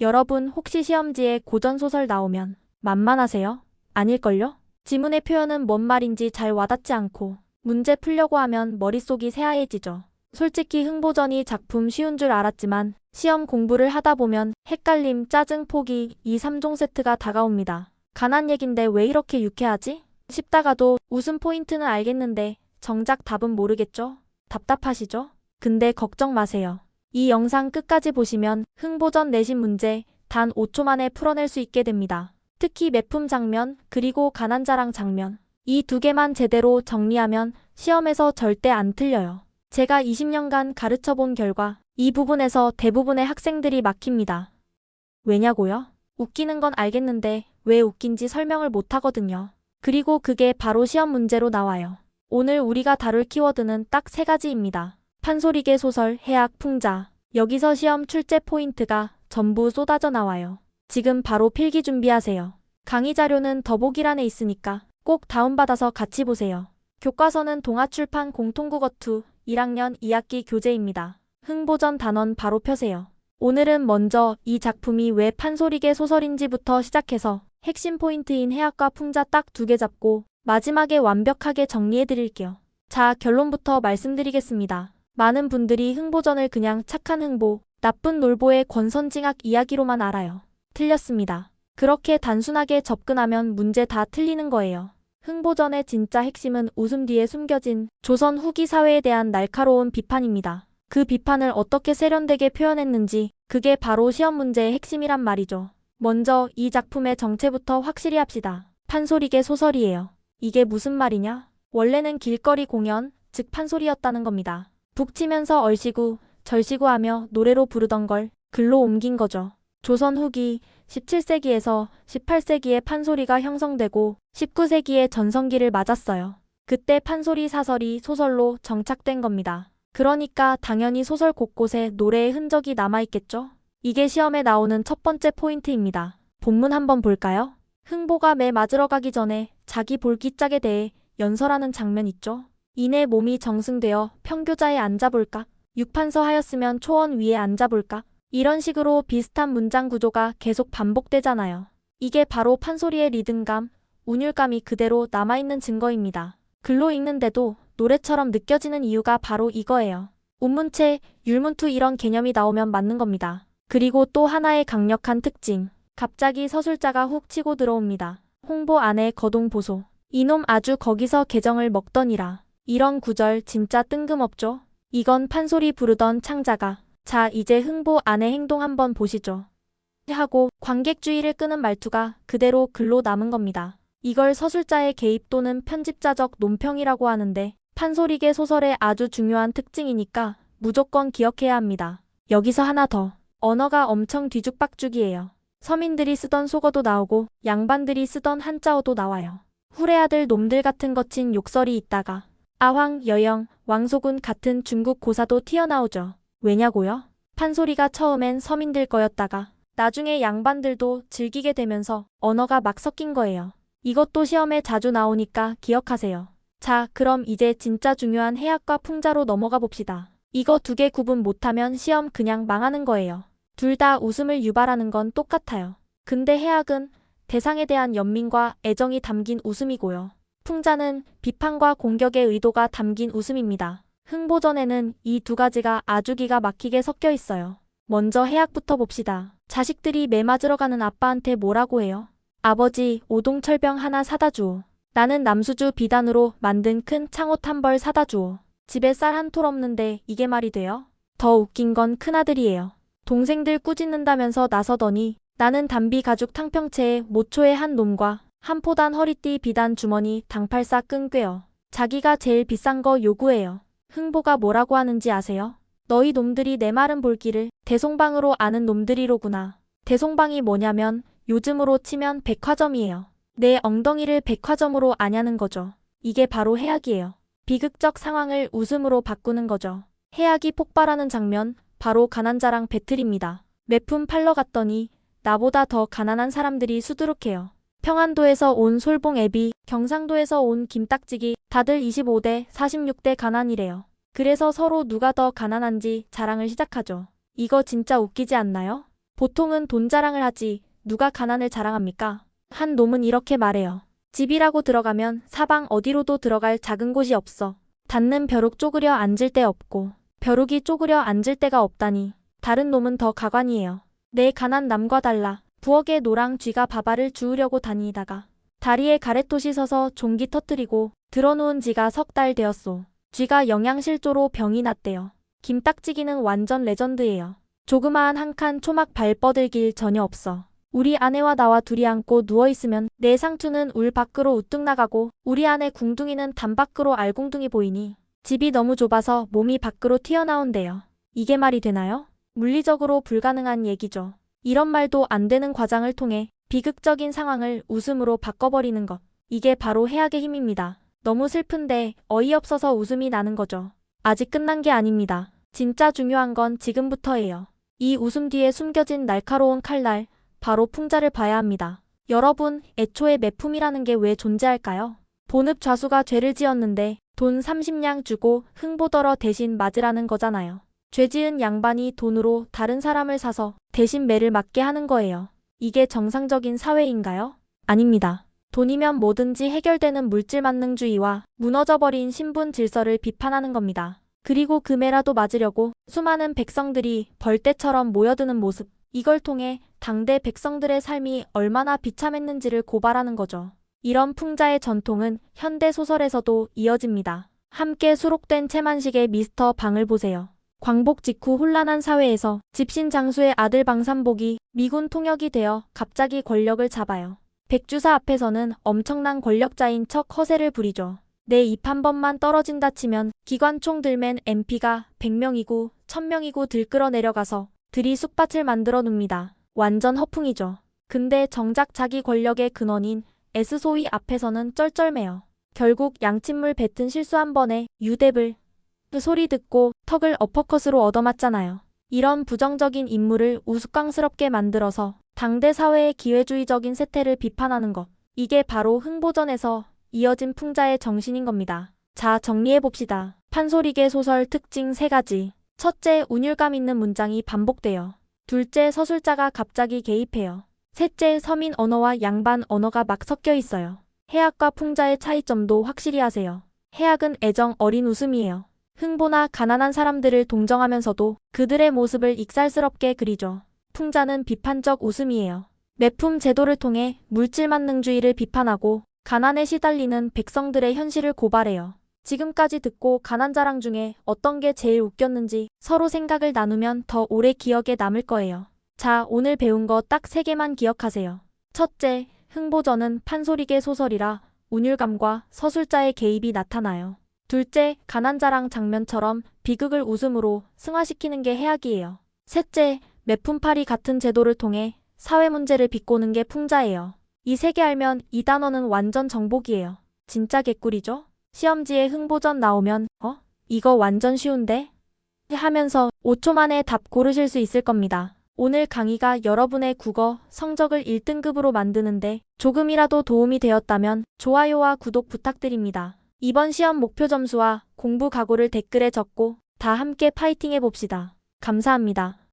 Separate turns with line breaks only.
여러분 혹시 시험지에 고전소설 나오면 만만하세요? 아닐걸요? 지문의 표현은 뭔 말인지 잘 와닿지 않고 문제 풀려고 하면 머릿속이 새하얘지죠. 솔직히 흥보전이 작품 쉬운 줄 알았지만 시험 공부를 하다 보면 헷갈림, 짜증, 포기 이 3종 세트가 다가옵니다. 가난 얘긴데 왜 이렇게 유쾌하지? 싶다가도 웃음 포인트는 알겠는데 정작 답은 모르겠죠? 답답하시죠? 근데 걱정 마세요. 이 영상 끝까지 보시면 흥보전 내신 문제 단 5초 만에 풀어낼 수 있게 됩니다. 특히 매품 장면 그리고 가난자랑 장면 이 두 개만 제대로 정리하면 시험에서 절대 안 틀려요. 제가 20년간 가르쳐 본 결과 이 부분에서 대부분의 학생들이 막힙니다. 왜냐고요? 웃기는 건 알겠는데 왜 웃긴지 설명을 못 하거든요. 그리고 그게 바로 시험 문제로 나와요. 오늘 우리가 다룰 키워드는 딱 세 가지입니다. 판소리계 소설, 해악, 풍자. 여기서 시험 출제 포인트가 전부 쏟아져 나와요. 지금 바로 필기 준비하세요. 강의 자료는 더보기란에 있으니까 꼭 다운받아서 같이 보세요. 교과서는 동아출판 공통국어 2 1학년 2학기 교재입니다. 흥보전 단원 바로 펴세요. 오늘은 먼저 이 작품이 왜 판소리계 소설인지부터 시작해서 핵심 포인트인 해악과 풍자 딱 두 개 잡고 마지막에 완벽하게 정리해 드릴게요. 자, 결론부터 말씀드리겠습니다. 많은 분들이 흥보전을 그냥 착한 흥보, 나쁜 놀보의 권선징악 이야기로만 알아요. 틀렸습니다. 그렇게 단순하게 접근하면 문제 다 틀리는 거예요. 흥보전의 진짜 핵심은 웃음 뒤에 숨겨진 조선 후기 사회에 대한 날카로운 비판입니다. 그 비판을 어떻게 세련되게 표현했는지 그게 바로 시험 문제의 핵심이란 말이죠. 먼저 이 작품의 정체부터 확실히 합시다. 판소리계 소설이에요. 이게 무슨 말이냐? 원래는 길거리 공연, 즉 판소리였다는 겁니다. 북치면서 얼씨구, 절씨구 하며 노래로 부르던 걸 글로 옮긴 거죠. 조선 후기 17세기에서 18세기에 판소리가 형성되고 19세기에 전성기를 맞았어요. 그때 판소리 사설이 소설로 정착된 겁니다. 그러니까 당연히 소설 곳곳에 노래의 흔적이 남아있겠죠? 이게 시험에 나오는 첫 번째 포인트입니다. 본문 한번 볼까요? 흥보가 매 맞으러 가기 전에 자기 볼기짝에 대해 연설하는 장면 있죠? 이내 몸이 정승되어 평교자에 앉아볼까? 육판서 하였으면 초원 위에 앉아볼까? 이런 식으로 비슷한 문장 구조가 계속 반복되잖아요. 이게 바로 판소리의 리듬감, 운율감이 그대로 남아있는 증거입니다. 글로 읽는데도 노래처럼 느껴지는 이유가 바로 이거예요. 운문체, 율문투 이런 개념이 나오면 맞는 겁니다. 그리고 또 하나의 강력한 특징. 갑자기 서술자가 훅 치고 들어옵니다. 홍보 안에 거동 보소. 이놈 아주 거기서 개정을 먹더니라. 이런 구절 진짜 뜬금없죠? 이건 판소리 부르던 창자가 자 이제 흥보 안의 행동 한번 보시죠. 하고 관객 주의를 끄는 말투가 그대로 글로 남은 겁니다. 이걸 서술자의 개입 또는 편집자적 논평이라고 하는데 판소리계 소설의 아주 중요한 특징이니까 무조건 기억해야 합니다. 여기서 하나 더. 언어가 엄청 뒤죽박죽이에요. 서민들이 쓰던 속어도 나오고 양반들이 쓰던 한자어도 나와요. 후레아들 놈들 같은 거친 욕설이 있다가 아황, 여영, 왕소군 같은 중국 고사도 튀어나오죠. 왜냐고요? 판소리가 처음엔 서민들 거였다가 나중에 양반들도 즐기게 되면서 언어가 막 섞인 거예요. 이것도 시험에 자주 나오니까 기억하세요. 자, 그럼 이제 진짜 중요한 해악과 풍자로 넘어가 봅시다. 이거 두 개 구분 못하면 시험 그냥 망하는 거예요. 둘 다 웃음을 유발하는 건 똑같아요. 근데 해악은 대상에 대한 연민과 애정이 담긴 웃음이고요. 풍자는 비판과 공격의 의도가 담긴 웃음입니다. 흥보전에는 이 두 가지가 아주 기가 막히게 섞여 있어요. 먼저 해악부터 봅시다. 자식들이 매 맞으러 가는 아빠한테 뭐라고 해요? 아버지, 오동철병 하나 사다 주오. 나는 남수주 비단으로 만든 큰 창옷 한 벌 사다 주오. 집에 쌀 한 톨 없는데 이게 말이 돼요? 더 웃긴 건 큰아들이에요. 동생들 꾸짖는다면서 나서더니 나는 담비 가죽 탕평채에 모초의 한 놈과 한 포단 허리띠 비단 주머니 당팔사 끈 꿰어. 자기가 제일 비싼 거 요구해요. 흥보가 뭐라고 하는지 아세요? 너희 놈들이 내 말은 볼기를 대송방으로 아는 놈들이로구나. 대송방이 뭐냐면 요즘으로 치면 백화점이에요. 내 엉덩이를 백화점으로 아냐는 거죠. 이게 바로 해악이에요. 비극적 상황을 웃음으로 바꾸는 거죠. 해악이 폭발하는 장면, 바로 가난자랑 배틀입니다. 매품 팔러 갔더니 나보다 더 가난한 사람들이 수두룩해요. 평안도에서 온 솔봉 애비, 경상도에서 온 김딱지기, 다들 25대, 46대 가난이래요. 그래서 서로 누가 더 가난한지 자랑을 시작하죠. 이거 진짜 웃기지 않나요? 보통은 돈 자랑을 하지 누가 가난을 자랑합니까? 한 놈은 이렇게 말해요. 집이라고 들어가면 사방 어디로도 들어갈 작은 곳이 없어. 닿는 벼룩 쪼그려 앉을 데 없고 벼룩이 쪼그려 앉을 데가 없다니 다른 놈은 더 가관이에요. 내 가난 남과 달라 부엌에 노랑 쥐가 밥알을 주우려고 다니다가 다리에 가래토시 서서 종기 터뜨리고 들어놓은 지가 석 달 되었소. 쥐가 영양실조로 병이 났대요. 김딱지기는 완전 레전드예요. 조그마한 한 칸 초막 발 뻗을 길 전혀 없어. 우리 아내와 나와 둘이 앉고 누워있으면 내 상추는 울 밖으로 우뚝 나가고 우리 아내 궁둥이는 담 밖으로 알궁둥이 보이니 집이 너무 좁아서 몸이 밖으로 튀어나온대요. 이게 말이 되나요? 물리적으로 불가능한 얘기죠. 이런 말도 안 되는 과장을 통해 비극적인 상황을 웃음으로 바꿔버리는 것. 이게 바로 해악의 힘입니다. 너무 슬픈데 어이없어서 웃음이 나는 거죠. 아직 끝난 게 아닙니다. 진짜 중요한 건 지금부터예요. 이 웃음 뒤에 숨겨진 날카로운 칼날, 바로 풍자를 봐야 합니다. 여러분, 애초에 매품이라는 게 왜 존재할까요? 본읍 좌수가 죄를 지었는데 돈 30냥 주고 흥보더러 대신 맞으라는 거잖아요. 죄 지은 양반이 돈으로 다른 사람을 사서 대신 매를 맞게 하는 거예요. 이게 정상적인 사회인가요? 아닙니다. 돈이면 뭐든지 해결되는 물질 만능주의와 무너져버린 신분 질서를 비판하는 겁니다. 그리고 그 매라도 맞으려고 수많은 백성들이 벌떼처럼 모여드는 모습, 이걸 통해 당대 백성들의 삶이 얼마나 비참했는지를 고발하는 거죠. 이런 풍자의 전통은 현대 소설에서도 이어집니다. 함께 수록된 채만식의 미스터 방을 보세요. 광복 직후 혼란한 사회에서 집신 장수의 아들 방산복이 미군 통역이 되어 갑자기 권력을 잡아요. 백주사 앞에서는 엄청난 권력자인 척 허세를 부리죠. 내 입 한 번만 떨어진다 치면 기관총 들맨 MP가 100명이고 1000명이고 들끓어 내려가서 들이 쑥밭을 만들어 눕니다. 완전 허풍이죠. 근데 정작 자기 권력의 근원인 S소위 앞에서는 쩔쩔매요. 결국 양친물 뱉은 실수 한 번에 유대불 그 소리 듣고 턱을 어퍼컷으로 얻어맞잖아요. 이런 부정적인 인물을 우스꽝스럽게 만들어서 당대 사회의 기회주의적인 세태를 비판하는 것. 이게 바로 흥보전에서 이어진 풍자의 정신인 겁니다. 자, 정리해봅시다. 판소리계 소설 특징 세가지 첫째, 운율감 있는 문장이 반복돼요. 둘째, 서술자가 갑자기 개입해요. 셋째, 서민 언어와 양반 언어가 막 섞여 있어요. 해악과 풍자의 차이점도 확실히 하세요. 해악은 애정 어린 웃음이에요. 흥보나 가난한 사람들을 동정하면서도 그들의 모습을 익살스럽게 그리죠. 풍자는 비판적 웃음이에요. 매품 제도를 통해 물질 만능주의를 비판하고 가난에 시달리는 백성들의 현실을 고발해요. 지금까지 듣고 가난 자랑 중에 어떤 게 제일 웃겼는지 서로 생각을 나누면 더 오래 기억에 남을 거예요. 자, 오늘 배운 거 딱 세 개만 기억하세요. 첫째, 흥보전은 판소리계 소설이라 운율감과 서술자의 개입이 나타나요. 둘째, 가난자랑 장면처럼 비극을 웃음으로 승화시키는 게 해악이에요. 셋째, 매품팔이 같은 제도를 통해 사회 문제를 비꼬는 게 풍자예요. 이 세 개 알면 이 단어는 완전 정복이에요. 진짜 개꿀이죠? 시험지에 흥보전 나오면 어? 이거 완전 쉬운데? 하면서 5초 만에 답 고르실 수 있을 겁니다. 오늘 강의가 여러분의 국어 성적을 1등급으로 만드는데 조금이라도 도움이 되었다면 좋아요와 구독 부탁드립니다. 이번 시험 목표 점수와 공부 각오를 댓글에 적고 다 함께 파이팅 해봅시다. 감사합니다.